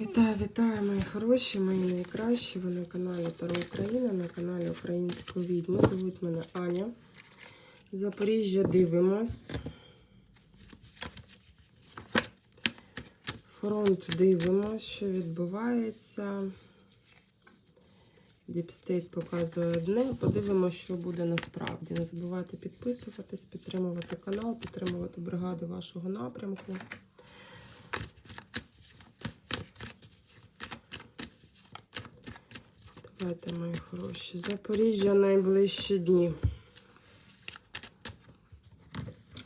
Вітаю, вітаю, мої хороші, мої найкращі. Ви на каналі Таро Україна, на каналі Української відьми. Звуть мене Аня. Запоріжжя дивимось. Фронт дивимось, що відбувається. Діпстейт показує одне. Подивимося, що буде насправді. Не забувайте підписуватись, підтримувати канал, підтримувати бригади вашого напрямку. Давайте, мої хороші. Запоріжжя найближчі дні.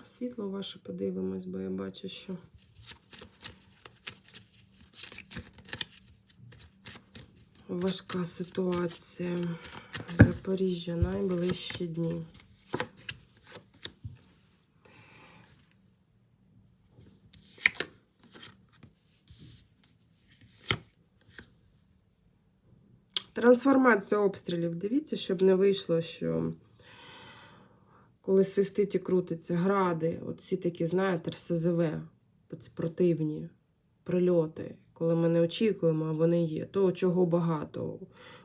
Світло ваше подивимось, бо я бачу, що. Важка ситуація. Запоріжжя найближчі дні. Трансформація обстрілів. Дивіться, щоб не вийшло, що коли свистить і крутиться, гради, оці такі, знаєте, РСЗВ, противні прильоти, коли ми не очікуємо, а вони є. То, чого багато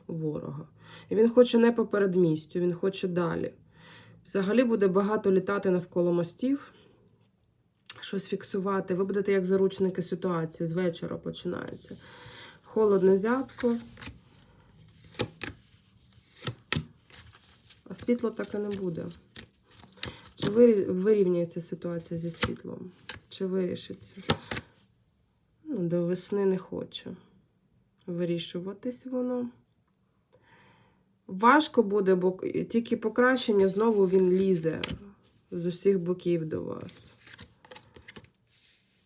у ворога. І він хоче не по передмістю, він хоче далі. Взагалі буде багато літати навколо мостів, щось фіксувати. Ви будете як заручники ситуації, з вечора починається. Холодно, зябко. Світло так і не буде. Чи вирі- вирівняється ситуація зі світлом? Чи вирішиться? Ну, до весни не хоче вирішуватись воно. Важко буде, бо тільки покращення знову він лізе з усіх боків до вас.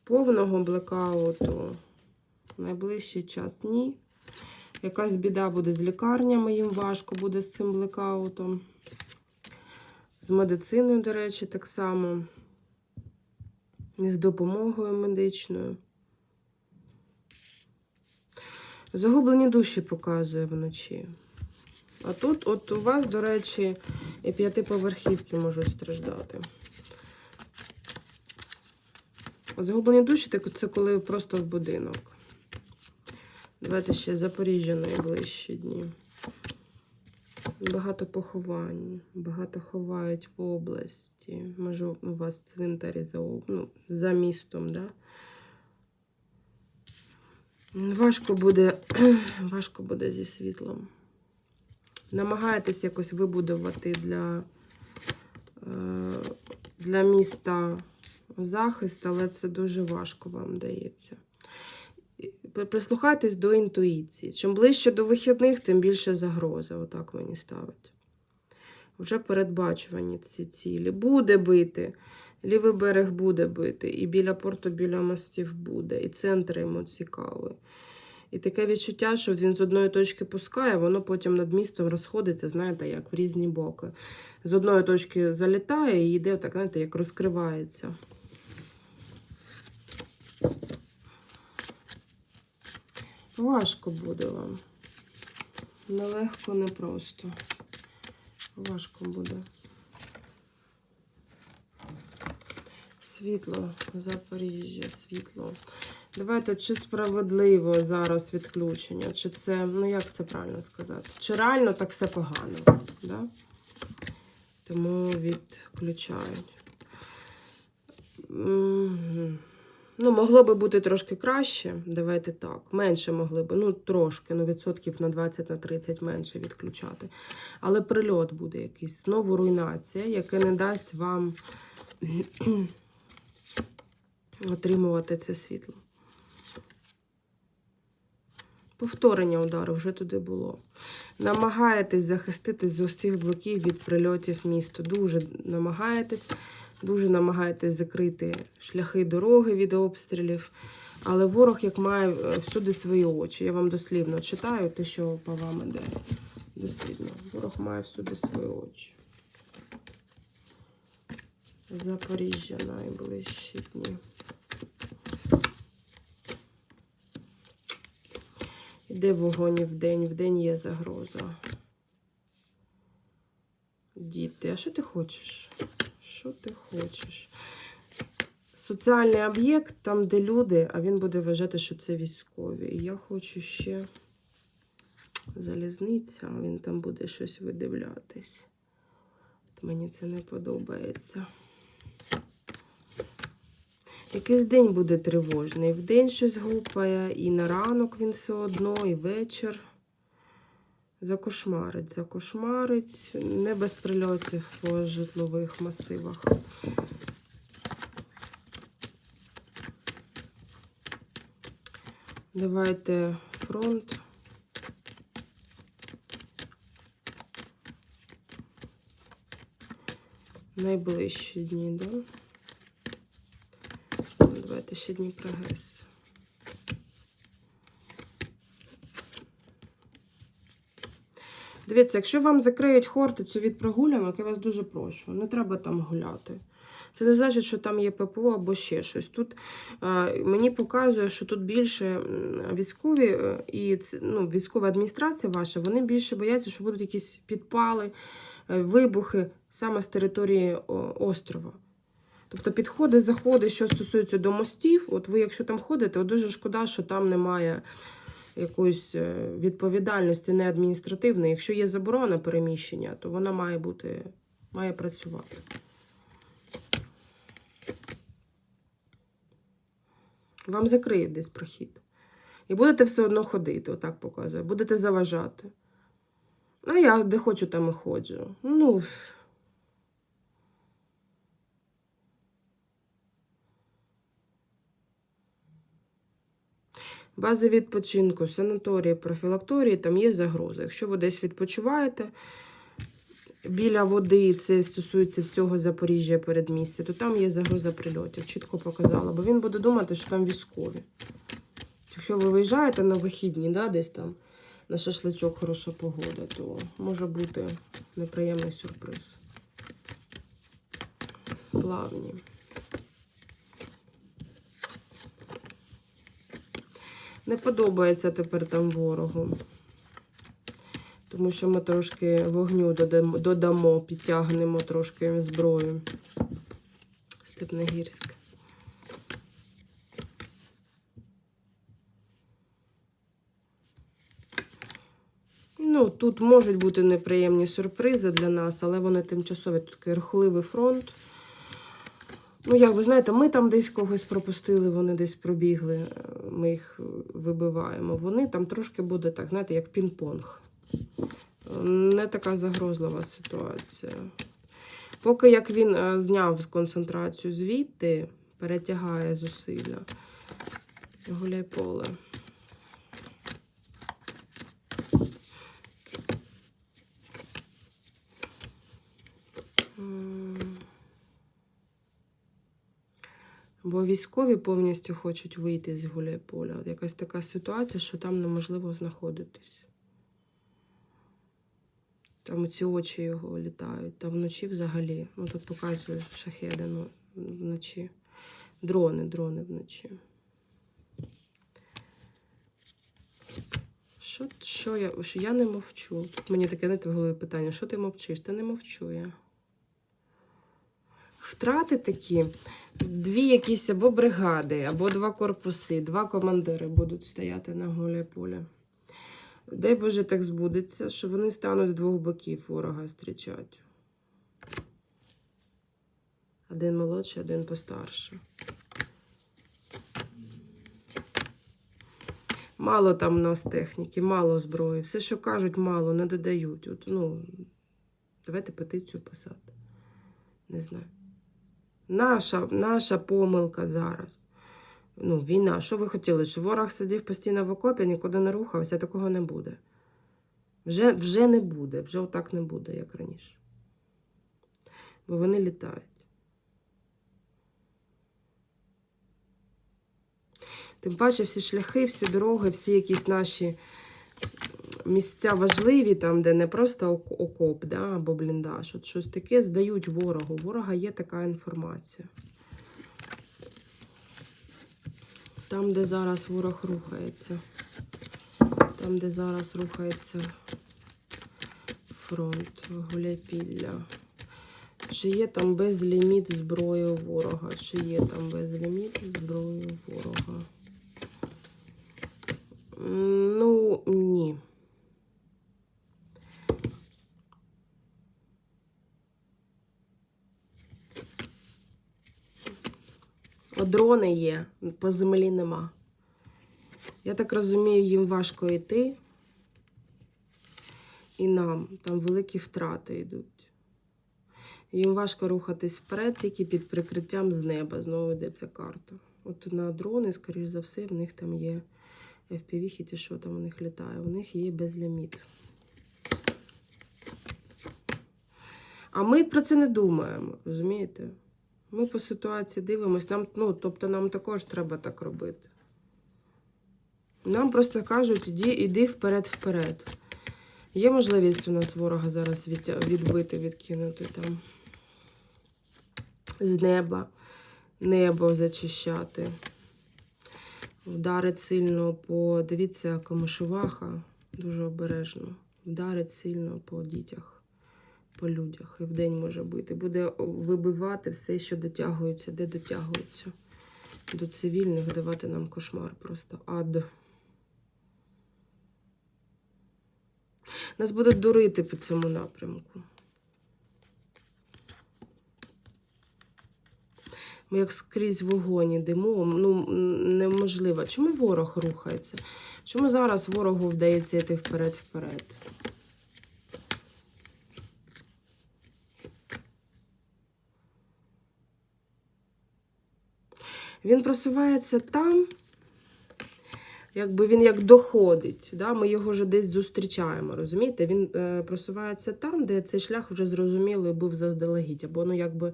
Повного блекауту найближчий час ні. Якась біда буде з лікарнями, їм важко буде з цим блекаутом. З медициною, до речі, так само. І з допомогою медичною. Загублені душі показує вночі. А тут, от у вас, до речі, і п'ятиповерхівки можуть страждати. Загублені душі так це коли просто в будинок. Давайте ще Запоріжжя найближчі дні. Багато поховань, багато ховають в області. Може, у вас цвинтарі за, ну, за містом, да? Важко буде, важко буде зі світлом. Намагаєтесь якось вибудувати для, е, для міста захист, але це дуже важко вам дається. Прислухайтесь до інтуїції. Чим ближче до вихідних, тим більше загроза. Отак мені ставить. Вже передбачувані ці цілі. Буде бити, лівий берег буде бити, і біля порту, біля мостів буде, і центр йому цікавий. І таке відчуття, що він з одної точки пускає, воно потім над містом розходиться, знаєте, як в різні боки. З одної точки залітає і йде, так, знаєте, як розкривається. Важко буде вам. Нелегко, непросто. Важко буде. Світло, Запоріжжя, світло. Давайте, чи справедливо зараз відключення, чи це, ну як це правильно сказати? Чи реально так все погано? Да? Тому відключають. Ну, могло би бути трошки краще. Давайте так. Менше могли би, ну трошки, ну відсотків на 20 на 30 менше відключати. Але прильот буде якийсь. Знову руйнація, яка не дасть вам отримувати це світло. Повторення удару вже туди було. Намагаєтесь захиститись з усіх блоків від прильотів місту. Дуже намагаєтесь, дуже намагаєтесь закрити шляхи дороги від обстрілів. Але ворог як має е, всюди свої очі. Я вам дослівно читаю те, що по вам іде. Дослівно. Ворог має всюди свої очі. Запоріжжя найближчі дні. Іде вогонь і вдень, вдень є загроза. Діти, а що ти хочеш? Що ти хочеш? соціальний об'єкт, там, де люди, а він буде вважати, що це військові. І я хочу ще залізниця, він там буде щось видивлятись. Мені це не подобається. Якийсь день буде тривожний. В день щось гупає, і на ранок він все одно, і вечір. Закошмарить, закошмарить. Не без прильотів по житлових масивах. Давайте фронт. Найближчі дні, да? Давайте ще дні прогрес. Дивіться, якщо вам закриють хортицю від прогулянок, я вас дуже прошу, не треба там гуляти. Це не значить, що там є ППО або ще щось. Тут е, мені показує, що тут більше військові е, і ну, військова адміністрація ваша, вони більше бояться, що будуть якісь підпали, е, вибухи саме з території острова. Тобто підходи, заходи, що стосуються до мостів, от ви, якщо там ходите, от дуже шкода, що там немає якоїсь е, відповідальності не адміністративної. Якщо є заборона переміщення, то вона має бути, має працювати. Вам закриють десь прохід. І будете все одно ходити, отак показує. Будете заважати. А я де хочу, там і ходжу. Ну. Бази відпочинку, санаторії, профілакторії, там є загроза. Якщо ви десь відпочиваєте біля води, це стосується всього Запоріжжя передмістя, то там є загроза прильотів. Чітко показала, бо він буде думати, що там військові. Якщо ви виїжджаєте на вихідні, да, десь там на шашличок хороша погода, то може бути неприємний сюрприз. Плавні. Не подобається тепер там ворогу. Тому що ми трошки вогню додамо, підтягнемо трошки зброю. Степногірськ. Ну, тут можуть бути неприємні сюрпризи для нас, але вони тимчасові. Тут такий рухливий фронт. Ну, як ви знаєте, ми там десь когось пропустили, вони десь пробігли, е, ми їх вибиваємо. Вони там трошки буде так, знаєте, як пінг-понг. Не така загрозлива ситуація. Поки як він зняв зняв концентрацію звідти, перетягає зусилля. Гуляй поле. Бо військові повністю хочуть вийти з Гуляйполя. Якась така ситуація, що там неможливо знаходитись. Там ці очі його літають. Та вночі взагалі. Ну тут показує шахеди ну, вночі. Дрони, дрони вночі. Що, що я? Що я не мовчу. Тут мені таке знаєте, в голові питання: що ти мовчиш? Та не мовчу я. Втрати такі. Дві якісь або бригади, або два корпуси, два командири будуть стояти на голе поле. Дай Боже, так збудеться, що вони стануть двох боків ворога зустрічати. Один молодший, один постарше. Мало там у нас техніки, мало зброї. Все, що кажуть, мало, не додають. От, ну, давайте петицію писати. Не знаю. Наша, наша помилка зараз. Ну, війна. Що ви хотіли? Щоб ворог сидів постійно в окопі, нікуди не рухався, такого не буде. Вже, вже не буде, вже отак не буде, як раніше. Бо вони літають. Тим паче всі шляхи, всі дороги, всі якісь наші місця важливі, там, де не просто окоп да, або бліндаж, от щось таке здають ворогу. Ворога є така інформація. Там, де зараз ворог рухається. Там, де зараз рухається фронт Гуляйпілля. Чи є там безліміт зброї ворога? Чи є там безліміт зброї ворога? Ну, ні. Дрони є, по землі нема. Я так розумію, їм важко йти. І нам там великі втрати йдуть. Їм важко рухатись вперед, тільки під прикриттям з неба. Знову йде ця карта. От на дрони, скоріш за все, в них там є FPV, чи що там у них літає. У них є безліміт. А ми про це не думаємо, розумієте? Ми по ситуації дивимося, нам, ну, тобто нам також треба так робити. Нам просто кажуть, іди, іди вперед-вперед. Є можливість у нас ворога зараз від, відбити, відкинути там з неба, небо зачищати. Вдарить сильно по, дивіться, комишуваха, дуже обережно. Вдарить сильно по дітях, по людях. І вдень може бити. Буде вибивати все, що дотягується, де дотягується. До цивільних давати нам кошмар просто ад. Нас будуть дурити по цьому напрямку. Ми як скрізь вогонь ідемо, ну неможливо. Чому ворог рухається? Чому зараз ворогу вдається йти вперед-вперед? Він просувається там, якби він як доходить. Да? Ми його вже десь зустрічаємо, розумієте? Він е, просувається там, де цей шлях вже зрозумілий був заздалегідь. Або ну, якби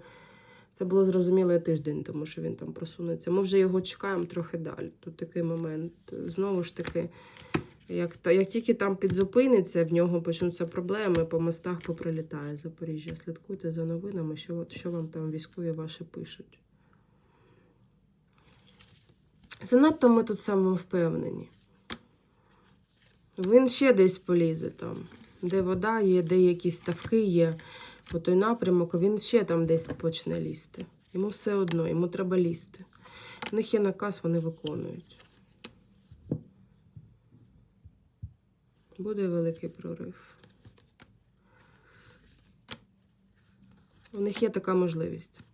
це було зрозуміло тиждень, тому що він там просунеться. Ми вже його чекаємо трохи далі. Тут такий момент. Знову ж таки, як, як тільки там підзупиниться, в нього почнуться проблеми, по мостах попролітає Запоріжжя. Слідкуйте за новинами, що, що вам там військові ваші пишуть. Занадто ми тут самовпевнені. Він ще десь полізе там, де вода є, де якісь ставки є, по той напрямок, він ще там десь почне лізти. Йому все одно, йому треба лізти. У них є наказ, вони виконують. Буде великий прорив. У них є така можливість.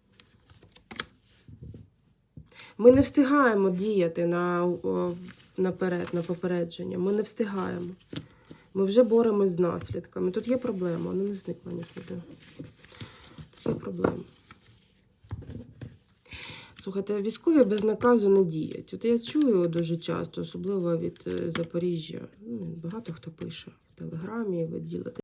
Ми не встигаємо діяти на, наперед, на попередження. Ми не встигаємо. Ми вже боремось з наслідками. Тут є проблема, вона не зникла нікуди. Тут є проблема. Слухайте, військові без наказу не діють. От я чую дуже часто, особливо від е, Запоріжжя. Ну, багато хто пише в Телеграмі, ви ділите.